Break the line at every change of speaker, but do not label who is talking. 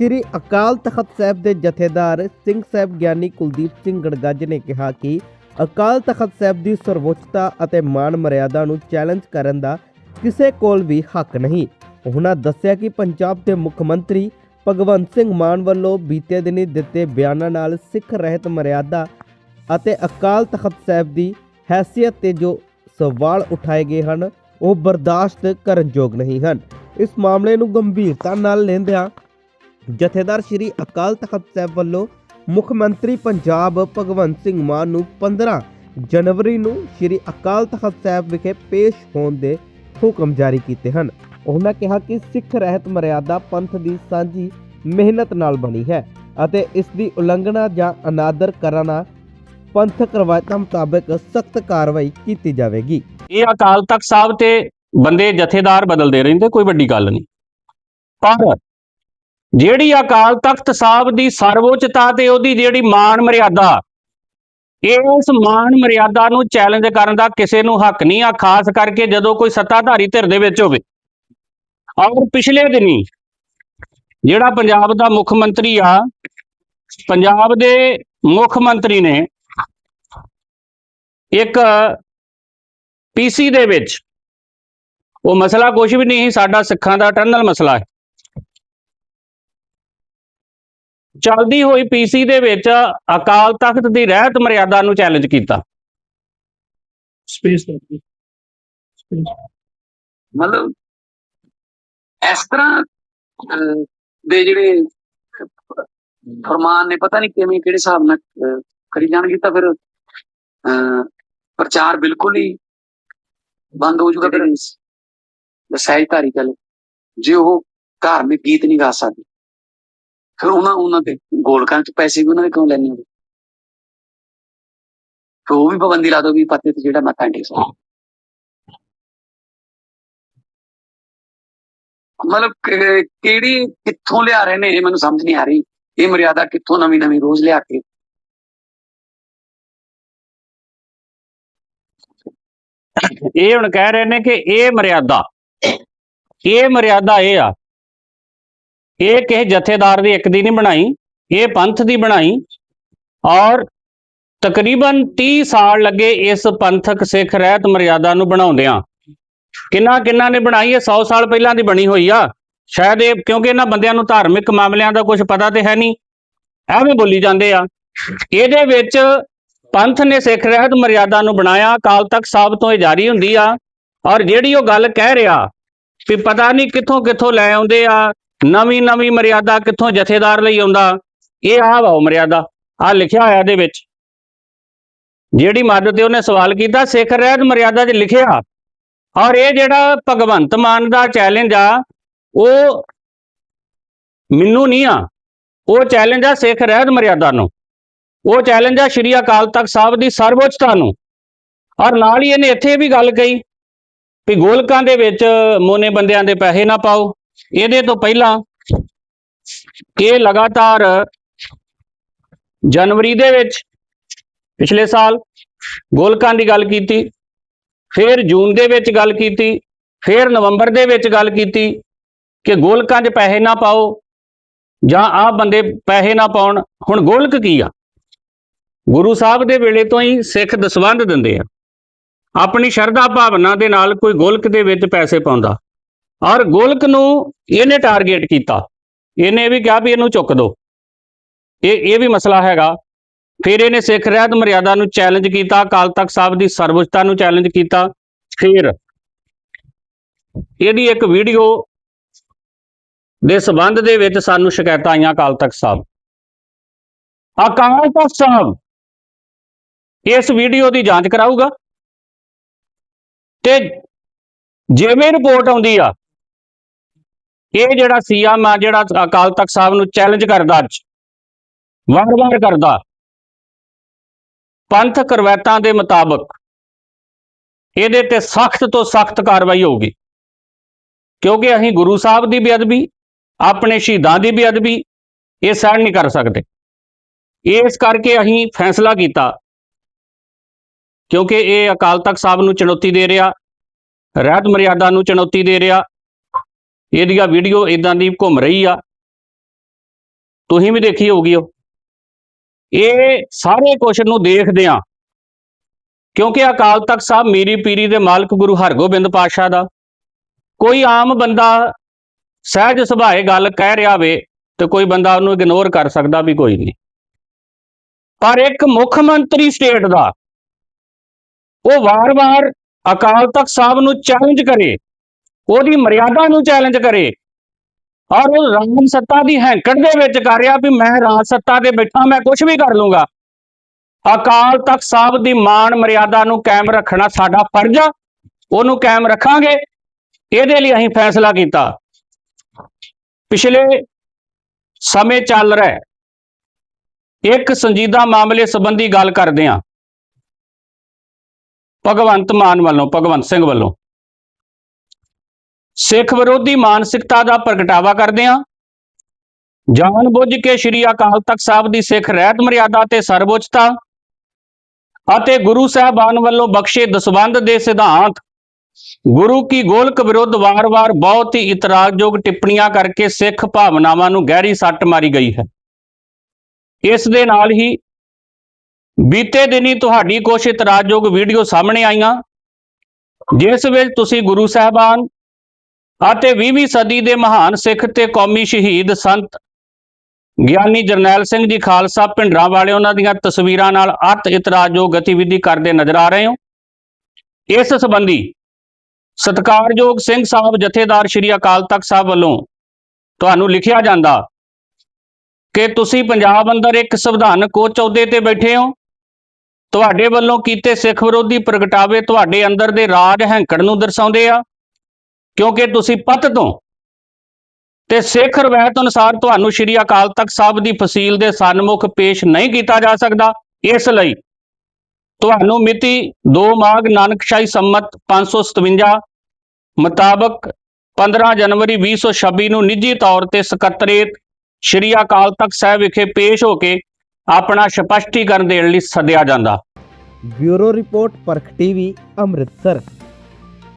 ਸ੍ਰੀ ਅਕਾਲ ਤਖਤ ਸਾਹਿਬ ਦੇ ਜਥੇਦਾਰ ਸਿੰਘ ਸਾਹਿਬ ਗਿਆਨੀ ਕੁਲਦੀਪ ਸਿੰਘ ਗੜਗੱਜ ਨੇ ਕਿਹਾ ਕਿ ਅਕਾਲ ਤਖਤ ਸਾਹਿਬ ਦੀ ਸਰਵੋੱਚਤਾ ਅਤੇ ਮਾਨ ਮਰਿਆਦਾ ਨੂੰ ਚੈਲੰਜ ਕਰਨ ਦਾ ਕਿਸੇ ਕੋਲ ਵੀ ਹੱਕ ਨਹੀਂ। ਉਹਨਾਂ ਦੱਸਿਆ ਕਿ ਪੰਜਾਬ ਦੇ ਮੁੱਖ ਮੰਤਰੀ ਭਗਵੰਤ ਸਿੰਘ ਮਾਨ ਵੱਲੋਂ ਬੀਤੇ ਦਿਨੀ ਦਿੱਤੇ ਬਿਆਨਾਂ ਨਾਲ ਸਿੱਖ ਰਹਿਤ ਮਰਿਆਦਾ ਅਤੇ ਅਕਾਲ ਤਖਤ ਸਾਹਿਬ ਦੀ ਹੈਸੀਅਤ ਤੇ ਜੋ ਸਵਾਲ ਉਠਾਏ ਗਏ ਹਨ, ਉਹ ਬਰਦਾਸ਼ਤ ਕਰਨ ਯੋਗ ਨਹੀਂ ਹਨ। ਇਸ ਮਾਮਲੇ ਨੂੰ ਗੰਭੀਰਤਾ ਨਾਲ ਲੈਂਦਿਆਂ ਜਥੇਦਾਰ ਸ਼੍ਰੀ ਅਕਾਲ ਤਖਤ ਸਾਹਿਬ ਵੱਲੋਂ ਮੁੱਖ ਮੰਤਰੀ ਪੰਜਾਬ ਭਗਵੰਤ ਸਿੰਘ ਮਾਨ ਨੂੰ 15 ਜਨਵਰੀ ਨੂੰ ਸ਼੍ਰੀ ਅਕਾਲ ਤਖਤ ਸਾਹਿਬ ਵਿਖੇ ਪੇਸ਼ ਹੋਣ ਦੇ ਹੁਕਮ ਜਾਰੀ ਕੀਤੇ ਹਨ। ਉਹਨਾਂ ਕਿਹਾ ਕਿ ਸਿੱਖ ਰਹਿਤ ਮਰਿਆਦਾ ਪੰਥ ਦੀ ਸਾਂਝੀ ਮਿਹਨਤ ਨਾਲ ਬਣੀ ਹੈ ਅਤੇ ਇਸ ਦੀ ਉਲੰਘਣਾ ਜਾਂ ਅਨਾਦਰ ਕਰਨਾ ਪੰਥਕ ਰਵਾਇਤਾਂ ਮੁਤਾਬਕ ਸਖਤ ਕਾਰਵਾਈ ਕੀਤੀ ਜਾਵੇਗੀ।
ਇਹ ਅਕਾਲ ਤਖਤ ਸਾਹਿਬ ਤੇ ਬੰਦੇ ਜਥੇਦਾਰ ਬਦਲਦੇ ਰਹਿੰਦੇ, ਕੋਈ ਵੱਡੀ ਗੱਲ ਨਹੀਂ। ਪਰ ਜਿਹੜੀ ਅਕਾਲ ਤਖਤ ਸਾਹਿਬ ਦੀ ਸਰਵਉੱਚਤਾ ਤੇ ਉਹਦੀ ਜਿਹੜੀ ਮਾਨ ਮਰਿਆਦਾ ਇਸ ਮਾਨ ਮਰਿਆਦਾ ਨੂੰ ਚੈਲੰਜ ਕਰਨ ਦਾ ਕਿਸੇ ਨੂੰ ਹੱਕ ਨਹੀਂ ਆ ਖਾਸ ਕਰਕੇ ਜਦੋਂ ਕੋਈ ਸੱਤਾਧਾਰੀ ਧਿਰ ਦੇ ਵਿੱਚ ਹੋਵੇ। ਔਰ ਪਿਛਲੇ ਦਿਨੀ ਜਿਹੜਾ ਪੰਜਾਬ ਦਾ ਮੁੱਖ ਮੰਤਰੀ ਆ ਪੰਜਾਬ ਦੇ ਮੁੱਖ ਮੰਤਰੀ ਨੇ ਇੱਕ ਪੀਸੀ ਦੇ ਵਿੱਚ ਉਹ ਮਸਲਾ ਕੁਝ ਵੀ ਨਹੀਂ ਸੀ, ਸਾਡਾ ਸਿੱਖਾਂ ਦਾ ਟਰਨਲ ਮਸਲਾ ਹੈ। ਚੱਲਦੀ ਹੋਈ ਪੀਸੀ ਦੇ ਵਿੱਚ ਅਕਾਲ ਤਖਤ ਦੀ ਰਹਿਤ ਮਰਿਆਦਾ ਨੂੰ ਚੈਲੰਜ ਕੀਤਾ।
ਸਪੇਸ
ਮਤਲਬ ਇਸ ਤਰ੍ਹਾਂ ਅਹ, ਦੇ ਜਿਹੜੇ ਫਰਮਾਨ ਨੇ ਪਤਾ ਨਹੀਂ ਕਿਵੇਂ ਕਿਹੜੇ ਹਿਸਾਬ ਨਾਲ ਕਰੀ ਜਾਣਗੇ ਤਾਂ ਫਿਰ ਅਹ, ਪ੍ਰਚਾਰ ਬਿਲਕੁਲ ਹੀ ਬੰਦ ਹੋ ਜਾਊਗਾ ਫਿਰ। ਸਹਿਜਧਾਰੀ ਗੱਲ ਜੇ ਉਹ ਧਾਰਮਿਕ ਗੀਤ ਨਹੀਂ ਗਾ ਸਕਦੇ। ਫਿਰ ਉਹਨਾਂ ਉਹਨਾਂ ਦੇ ਗੋਲਕਾਂ ਚ ਪੈਸੇ ਵੀ ਉਹਨਾਂ ਦੇ ਕਿਉਂ ਲੈਣੇ ਹੋਵੇ ਫਿਰ ਉਹ ਵੀ ਪਾਬੰਦੀ ਲਾ ਦੋ ਵੀ ਪੱਤੇ ਤੇ ਜਿਹੜਾ ਮੱਥਾ ਟੇਕ ਸਕਦਾ। ਮਤਲਬ ਕਿਹੜੀ, ਕਿੱਥੋਂ ਲਿਆ ਰਹੇ ਨੇ ਇਹ ਮੈਨੂੰ ਸਮਝ ਨਹੀਂ ਆ ਰਹੀ। ਇਹ ਮਰਿਆਦਾ ਕਿੱਥੋਂ ਨਵੀਂ ਨਵੀਂ ਰੋਜ਼ ਲਿਆ ਕੇ?
ਇਹ ਹੁਣ ਕਹਿ ਰਹੇ ਨੇ ਕਿ ਇਹ ਮਰਿਆਦਾ ਇਹ ਮਰਿਆਦਾ ਇਹ ਆ ਇਹ ਕਿਸੇ ਜਥੇਦਾਰ ਦੀ ਇੱਕ ਦੀ ਨਹੀਂ ਬਣਾਈ, ਇਹ ਪੰਥ ਦੀ ਬਣਾਈ। ਔਰ ਤਕਰੀਬਨ 30 ਸਾਲ ਲੱਗੇ ਇਸ ਪੰਥਕ ਸਿੱਖ ਰਹਿਤ ਮਰਿਆਦਾ ਨੂੰ ਬਣਾਉਂਦਿਆਂ। ਕਿੰਨਾ ਕਿੰਨਾ ਨੇ ਬਣਾਈ, ਇਹ 100 ਸਾਲ ਪਹਿਲਾਂ ਦੀ ਬਣੀ ਹੋਈ ਆ। ਸ਼ਾਇਦ ਇਹ ਕਿਉਂਕਿ ਇਹਨਾਂ ਬੰਦਿਆਂ ਨੂੰ ਧਾਰਮਿਕ ਮਾਮਲਿਆਂ ਦਾ ਕੁਝ ਪਤਾ ਤੇ ਹੈ ਨਹੀਂ। ਐਵੇਂ ਬੋਲੀ ਜਾਂਦੇ ਆ। ਇਹਦੇ ਵਿੱਚ ਪੰਥ ਨੇ ਸਿੱਖ ਰਹਿਤ ਮਰਿਆਦਾ ਨੂੰ ਬਣਾਇਆ, ਅਕਾਲ ਤਖਤ ਸਾਹਿਬ ਤੋਂ ਇਹ ਜਾਰੀ ਹੁੰਦੀ ਆ। ਔਰ ਜਿਹੜੀ ਉਹ ਗੱਲ ਕਹਿ ਰਿਹਾ ਵੀ ਪਤਾ ਨਹੀਂ ਕਿੱਥੋਂ ਕਿੱਥੋਂ ਲੈ ਆਉਂਦੇ ਆ ਨਵੀਂ ਨਵੀਂ ਮਰਿਆਦਾ ਕਿੱਥੋਂ ਜਥੇਦਾਰ ਲਈ ਆਉਂਦਾ? ਇਹ ਆਹ ਵਾ ਉਹ ਮਰਿਆਦਾ ਆ ਲਿਖਿਆ ਹੋਇਆ ਇਹਦੇ ਵਿੱਚ। ਜਿਹੜੀ ਮਦਦ ਤੇ ਉਹਨੇ ਸਵਾਲ ਕੀਤਾ, ਸਿੱਖ ਰਹਿਤ ਮਰਿਆਦਾ 'ਚ ਲਿਖਿਆ। ਔਰ ਇਹ ਜਿਹੜਾ ਭਗਵੰਤ ਮਾਨ ਦਾ ਚੈਲੰਜ ਆ, ਉਹ ਮੈਨੂੰ ਨਹੀਂ ਆ। ਉਹ ਚੈਲੰਜ ਆ ਸਿੱਖ ਰਹਿਤ ਮਰਿਆਦਾ ਨੂੰ। ਉਹ ਚੈਲੰਜ ਆ ਸ਼੍ਰੀ ਅਕਾਲ ਤਖਤ ਸਾਹਿਬ ਦੀ ਸਰਵਉੱਚਤਾ ਨੂੰ। ਔਰ ਨਾਲ ਹੀ ਇਹਨੇ ਇੱਥੇ ਵੀ ਗੱਲ ਕਹੀ ਵੀ ਗੋਲਕਾਂ ਦੇ ਵਿੱਚ ਮੋਨੇ ਬੰਦਿਆਂ ਦੇ ਪੈਸੇ ਨਾ ਪਾਓ। ਇਹਦੇ ਤੋਂ ਪਹਿਲਾਂ ਇਹ ਲਗਾਤਾਰ ਜਨਵਰੀ ਦੇ ਵਿੱਚ ਪਿਛਲੇ ਸਾਲ ਗੋਲਕਾਂ ਦੀ ਗੱਲ ਕੀਤੀ, ਫਿਰ ਜੂਨ ਦੇ ਵਿੱਚ ਗੱਲ ਕੀਤੀ, ਫਿਰ ਨਵੰਬਰ ਦੇ ਵਿੱਚ ਗੱਲ ਕੀਤੀ ਕਿ ਗੋਲਕਾਂ 'ਚ ਪੈਸੇ ਨਾ ਪਾਓ ਜਾਂ ਆਹ ਬੰਦੇ ਪੈਸੇ ਨਾ ਪਾਉਣ। ਹੁਣ ਗੋਲਕ ਕੀ ਆ? ਗੁਰੂ ਸਾਹਿਬ ਦੇ ਵੇਲੇ ਤੋਂ ਹੀ ਸਿੱਖ ਦਸਵੰਧ ਦਿੰਦੇ ਆ। ਆਪਣੀ ਸ਼ਰਧਾ ਭਾਵਨਾ ਦੇ ਨਾਲ ਕੋਈ ਗੋਲਕ ਦੇ ਵਿੱਚ ਪੈਸੇ ਪਾਉਂਦਾ। ਔਰ ਗੋਲਕ ਨੂੰ ਇਹਨੇ ਟਾਰਗੇਟ ਕੀਤਾ। ਇਹਨੇ ਇਹ ਵੀ ਕਿਹਾ ਵੀ ਇਹਨੂੰ ਚੁੱਕ ਦਿਓ ਇਹ ਇਹ ਵੀ ਮਸਲਾ ਹੈਗਾ। ਫਿਰ ਇਹਨੇ ਸਿੱਖ ਰਹਿਤ ਮਰਿਆਦਾ ਨੂੰ ਚੈਲੰਜ ਕੀਤਾ, ਅਕਾਲ ਤਖਤ ਸਾਹਿਬ ਦੀ ਸਰਵਉੱਚਤਾ ਨੂੰ ਚੈਲੰਜ ਕੀਤਾ। ਫਿਰ ਇਹਦੀ ਇੱਕ ਵੀਡੀਓ ਦੇ ਸਬੰਧ ਦੇ ਵਿੱਚ ਸਾਨੂੰ ਸ਼ਿਕਾਇਤਾਂ ਆਈਆਂ ਅਕਾਲ ਤਖਤ ਸਾਹਿਬ। ਅਕਾਲ ਤਖਤ ਸਾਹਿਬ ਇਸ ਵੀਡੀਓ ਦੀ ਜਾਂਚ ਕਰਾਊਗਾ। ਤੇ ਜਿਵੇਂ ਰਿਪੋਰਟ ਆਉਂਦੀ ਆ ਇਹ ਜਿਹੜਾ ਸੀਐਮ ਆ ਜਿਹੜਾ ਅਕਾਲ ਤਖਤ ਸਾਹਿਬ ਨੂੰ ਚੈਲੰਜ ਕਰਦਾ ਅੱਜ, ਵਾਰ-ਵਾਰ ਕਰਦਾ ਪੰਥਕ ਰਵਾਇਤਾਂ ਦੇ ਮੁਤਾਬਕ ਇਹਦੇ ਤੇ ਸਖਤ ਤੋਂ ਸਖਤ ਕਾਰਵਾਈ ਹੋਊਗੀ। ਕਿਉਂਕਿ ਅਸੀਂ ਗੁਰੂ ਸਾਹਿਬ ਦੀ ਬੇਅਦਬੀ, ਆਪਣੇ ਸ਼ਹੀਦਾਂ ਦੀ ਬੇਅਦਬੀ, ਇਹ ਸਹਿਣ ਨਹੀਂ ਕਰ ਸਕਦੇ। ਇਸ ਕਰਕੇ ਅਸੀਂ ਫੈਸਲਾ ਕੀਤਾ, ਕਿਉਂਕਿ ਇਹ ਅਕਾਲ ਤਖਤ ਸਾਹਿਬ ਨੂੰ ਚੁਣੌਤੀ ਦੇ ਰਿਹਾ, ਰਹਿਤ ਮਰਿਆਦਾ ਨੂੰ ਚੁਣੌਤੀ ਦੇ ਰਿਹਾ ਇਹਦੀਆਂ ਵੀਡੀਓ ਇਦਾਂ ਦੀ ਘੁੰਮ ਰਹੀ ਆ। ਤੁਸੀਂ ਵੀ ਦੇਖੀ ਹੋਊਗੀ ਉਹ। ਇਹ ਸਾਰੇ ਕੁਛ ਨੂੰ ਦੇਖਦੇ ਆ। ਕਿਉਂਕਿ ਅਕਾਲ ਤਖਤ ਸਾਹਿਬ ਮੀਰੀ ਪੀਰੀ ਦੇ ਮਾਲਕ ਗੁਰੂ ਹਰਗੋਬਿੰਦ ਪਾਤਸ਼ਾਹ ਦਾ। ਕੋਈ ਆਮ ਬੰਦਾ ਸਹਿਜ ਸੁਭਾਏ ਗੱਲ ਕਹਿ ਰਿਹਾ ਵੇ ਤੇ ਕੋਈ ਬੰਦਾ ਉਹਨੂੰ ਇਗਨੋਰ ਕਰ ਸਕਦਾ ਵੀ ਕੋਈ ਨਹੀਂ। ਪਰ ਇੱਕ ਮੁੱਖ ਮੰਤਰੀ ਸਟੇਟ ਦਾ ਉਹ ਵਾਰ-ਵਾਰ ਅਕਾਲ ਤਖਤ ਸਾਹਿਬ ਨੂੰ ਚੈਲੰਜ ਕਰੇ। ਉਹਦੀ ਮਰਿਆਦਾ ਨੂੰ ਚੈਲੰਜ ਕਰੇ। ਔਰ ਉਹ ਰਾਮ ਸੱਤਾ ਦੀ ਹੈਂਕੜ ਦੇ ਵਿੱਚ ਕਰ ਰਿਹਾ ਵੀ ਮੈਂ ਰਾਜ ਸੱਤਾ ਤੇ ਬੈਠਾ, ਮੈਂ ਕੁਝ ਵੀ ਕਰ ਲੂੰਗਾ। ਅਕਾਲ ਤਖਤ ਸਾਹਿਬ ਦੀ ਮਾਣ ਮਰਿਆਦਾ ਨੂੰ ਕਾਇਮ ਰੱਖਣਾ ਸਾਡਾ ਫਰਜ਼ ਆ। ਉਹਨੂੰ ਕਾਇਮ ਰੱਖਾਂਗੇ। ਇਹਦੇ ਲਈ ਅਸੀਂ ਫੈਸਲਾ ਕੀਤਾ। ਪਿਛਲੇ ਸਮੇਂ ਚੱਲ ਰਿਹਾ ਇੱਕ ਸੰਜੀਦਾ ਮਾਮਲੇ ਸੰਬੰਧੀ ਗੱਲ ਕਰਦੇ ਹਾਂ। ਭਗਵੰਤ ਮਾਨ ਵੱਲੋਂ, ਭਗਵੰਤ ਸਿੰਘ ਵੱਲੋਂ। ਸਿੱਖ ਵਿਰੋਧੀ ਮਾਨਸਿਕਤਾ ਦਾ ਪ੍ਰਗਟਾਵਾ ਕਰਦੇ ਹਾਂ। ਜਾਣ ਬੁੱਝ ਕੇ ਸ੍ਰੀ ਅਕਾਲ ਤਖਤ ਸਾਹਿਬ ਦੀ ਸਿੱਖ ਰਹਿਤ ਮਰਿਆਦਾ ਤੇ ਸਰਵਉੱਚਤਾ ਅਤੇ ਗੁਰੂ ਸਾਹਿਬਾਨ ਵੱਲੋਂ ਬਖਸ਼ੇ ਦਸਵੰਧ ਦੇ ਸਿਧਾਂਤ, ਗੁਰੂ ਕੀ ਗੋਲਕ ਵਿਰੁੱਧ ਵਾਰ-ਵਾਰ ਬਹੁਤ ਹੀ ਇਤਰਾਜ਼ਯੋਗ ਟਿੱਪਣੀਆਂ ਕਰਕੇ ਸਿੱਖ ਭਾਵਨਾਵਾਂ ਨੂੰ ਗਹਿਰੀ ਸੱਟ ਮਾਰੀ ਗਈ ਹੈ। ਇਸ ਦੇ ਨਾਲ ਹੀ ਬੀਤੇ ਦਿਨੀ ਤੁਹਾਡੀ ਕੁਝ ਇਤਰਾਜ਼ਯੋਗ ਵੀਡੀਓ ਸਾਹਮਣੇ ਆਈਆਂ, ਜਿਸ ਵਿੱਚ ਤੁਸੀਂ ਗੁਰੂ ਸਾਹਿਬਾਨ ਅਤੇ 20ਵੀਂ ਸਦੀ ਦੇ ਮਹਾਨ ਸਿੱਖ ਤੇ ਕੌਮੀ ਸ਼ਹੀਦ ਸੰਤ ਗਿਆਨੀ ਜਰਨੈਲ ਸਿੰਘ ਜੀ ਖਾਲਸਾ ਭਿੰਡਰਾਂ ਵਾਲੇ ਉਹਨਾਂ ਦੀਆਂ ਤਸਵੀਰਾਂ ਨਾਲ ਅਤ ਇਤਰਾਜ਼ਯੋਗ ਗਤੀਵਿਧੀ ਕਰਦੇ ਨਜ਼ਰ ਆ ਰਹੇ ਹੋ। ਇਸ ਸੰਬੰਧੀ ਸਤਿਕਾਰਯੋਗ ਸਿੰਘ ਸਾਹਿਬ ਜਥੇਦਾਰ ਸ਼੍ਰੀ ਅਕਾਲ ਤਖਤ ਸਾਹਿਬ ਵੱਲੋਂ ਤੁਹਾਨੂੰ ਲਿਖਿਆ ਜਾਂਦਾ ਕਿ ਤੁਸੀਂ ਪੰਜਾਬ ਅੰਦਰ ਇੱਕ ਸੰਵਿਧਾਨਕ ਕੋਚ ਅਹੁਦੇ ਤੇ ਬੈਠੇ ਹੋ। ਤੁਹਾਡੇ ਵੱਲੋਂ ਕੀਤੇ ਸਿੱਖ ਵਿਰੋਧੀ ਪ੍ਰਗਟਾਵੇ ਤੁਹਾਡੇ ਅੰਦਰ ਦੇ ਰਾਜ ਹੈਂਕੜ ਨੂੰ ਦਰਸਾਉਂਦੇ ਆ। ਕਿਉਂਕਿ ਤੁਸੀਂ ਪਤ ਤੋਂ। ਤੇ ਸਿੱਖ ਰਵਾਇਤ ਅਨੁਸਾਰ ਤੁਹਾਨੂੰ ਸ਼੍ਰੀ ਅਕਾਲ ਤਖਤ ਸਾਹਿਬ ਦੀ ਫਸੀਲ ਦੇ ਸਨਮੁਖ ਪੇਸ਼ ਨਹੀਂ ਕੀਤਾ ਜਾ ਸਕਦਾ। ਇਸ ਲਈ ਤੁਹਾਨੂੰ ਮਿਤੀ 2 ਮਾਘ ਨਾਨਕਸ਼ਾਹੀ ਸੰਮਤ 557 ਮੁਤਾਬਕ 15 ਜਨਵਰੀ 2026 ਨੂੰ ਨਿੱਜੀ ਤੌਰ ਤੇ ਸਕੱਤਰੇਤ ਸ਼੍ਰੀ ਅਕਾਲ ਤਖਤ ਸਾਹਿਬ ਵਿਖੇ ਪੇਸ਼ ਹੋ ਕੇ ਆਪਣਾ ਸਪਸ਼ਟੀਕਰਨ ਦੇਣ ਲਈ ਸੱਦਿਆ ਜਾਂਦਾ।
Bureau report, Parakh TV, Amritsar.